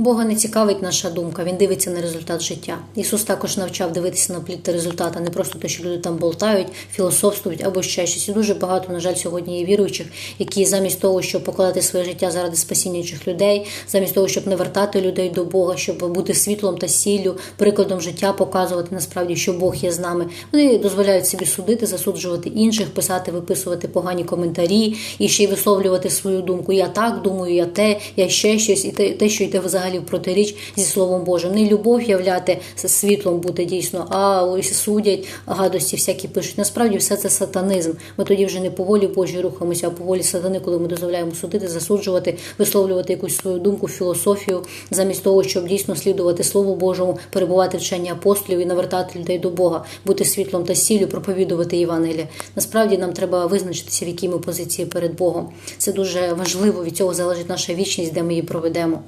Бога не цікавить наша думка, він дивиться на результат життя. Ісус також навчав дивитися на плід та результат, а не просто те, що люди там болтають, філософствують або ще щось. І дуже багато, на жаль, сьогодні є віруючих, які замість того, щоб покладати своє життя заради спасіння інших людей, замість того, щоб не вертати людей до Бога, щоб бути світлом та сіллю, прикладом життя, показувати насправді, що Бог є з нами. Вони дозволяють собі судити, засуджувати інших, писати, виписувати погані коментарі і ще й висловлювати свою думку. Я так думаю, я те, я ще щось, і те, те, що йде взагалі в протиріч зі Словом Божим. Не любов являти світлом бути дійсно, а ось судять гадості, всякі пишуть. Насправді все це сатанизм. Ми тоді вже не по волі Божій рухаємося, а по волі сатани, коли ми дозволяємо судити, засуджувати, висловлювати якусь свою думку, філософію, замість того, щоб дійсно слідувати Слову Божому, перебувати в вченні апостолів і навертати людей до Бога, бути світлом та сіллю, проповідувати Євангелія. Насправді нам треба визначитися, в якій ми позиції перед Богом. Це дуже важливо. Від цього залежить наша вічність, де ми її проведемо.